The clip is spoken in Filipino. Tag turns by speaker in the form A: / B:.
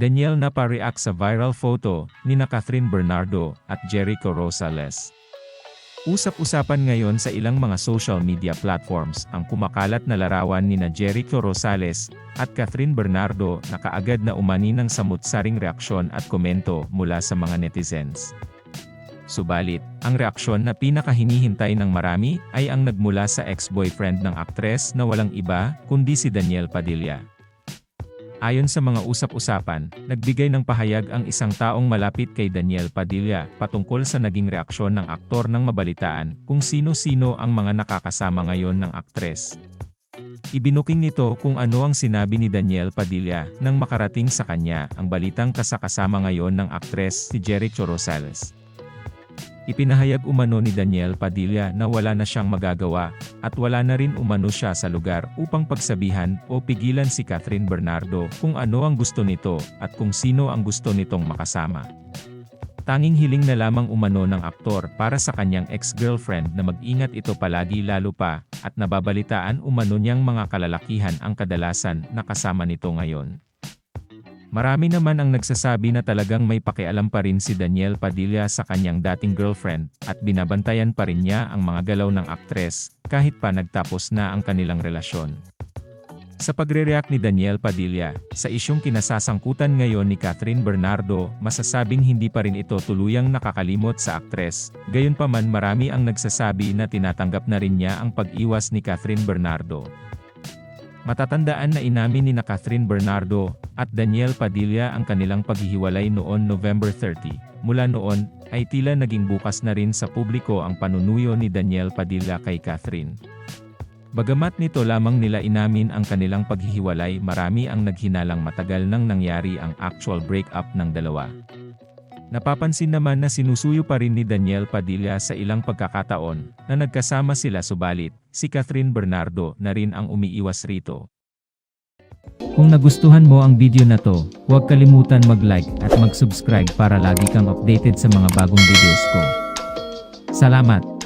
A: Daniel napareact sa viral photo ni na Catherine Bernardo at Jericho Rosales. Usap-usapan ngayon sa ilang mga social media platforms ang kumakalat na larawan ni na Jericho Rosales at Catherine Bernardo na kaagad na umani ng samut-saring reaksyon at komento mula sa mga netizens. Subalit, ang reaksyon na pinakahinihintay ng marami ay ang nagmula sa ex-boyfriend ng aktres na walang iba kundi si Daniel Padilla. Ayon sa mga usap-usapan, nagbigay ng pahayag ang isang taong malapit kay Daniel Padilla patungkol sa naging reaksyon ng aktor ng mabalitaan kung sino-sino ang mga nakakasama ngayon ng aktres. Ibinuking nito kung ano ang sinabi ni Daniel Padilla nang makarating sa kanya ang balitang kasakasama ngayon ng aktres si Jericho Rosales. Ipinahayag umano ni Daniel Padilla na wala na siyang magagawa, at wala na rin umano siya sa lugar upang pagsabihan o pigilan si Catherine Bernardo kung ano ang gusto nito at kung sino ang gusto nitong makasama. Tanging hiling na lamang umano ng aktor para sa kanyang ex-girlfriend na mag-ingat ito palagi lalo pa, at nababalitaan umano niyang mga kalalakihan ang kadalasan na kasama nito ngayon. Marami naman ang nagsasabi na talagang may pakialam pa rin si Daniel Padilla sa kanyang dating girlfriend at binabantayan pa rin niya ang mga galaw ng aktres kahit pa nagtapos na ang kanilang relasyon. Sa pagre-react ni Daniel Padilla sa isyong kinasasangkutan ngayon ni Catherine Bernardo, masasabing hindi pa rin ito tuluyang nakakalimot sa aktres, gayunpaman marami ang nagsasabi na tinatanggap na rin niya ang pag-iwas ni Catherine Bernardo. Matatandaan na inamin ni na Catherine Bernardo at Daniel Padilla ang kanilang paghihiwalay noon November 30. Mula noon, ay tila naging bukas na rin sa publiko ang panunuyo ni Daniel Padilla kay Catherine. Bagamat nito lamang nila inamin ang kanilang paghihiwalay marami ang naghinalang matagal nang nangyari ang actual breakup ng dalawa. Napapansin naman na sinusuyo pa rin ni Daniel Padilla sa ilang pagkakataon na nagkasama sila subalit, si Catherine Bernardo na rin ang umiiwas rito.
B: Kung nagustuhan mo ang video na to, huwag kalimutan mag-like at mag-subscribe para lagi kang updated sa mga bagong videos ko. Salamat!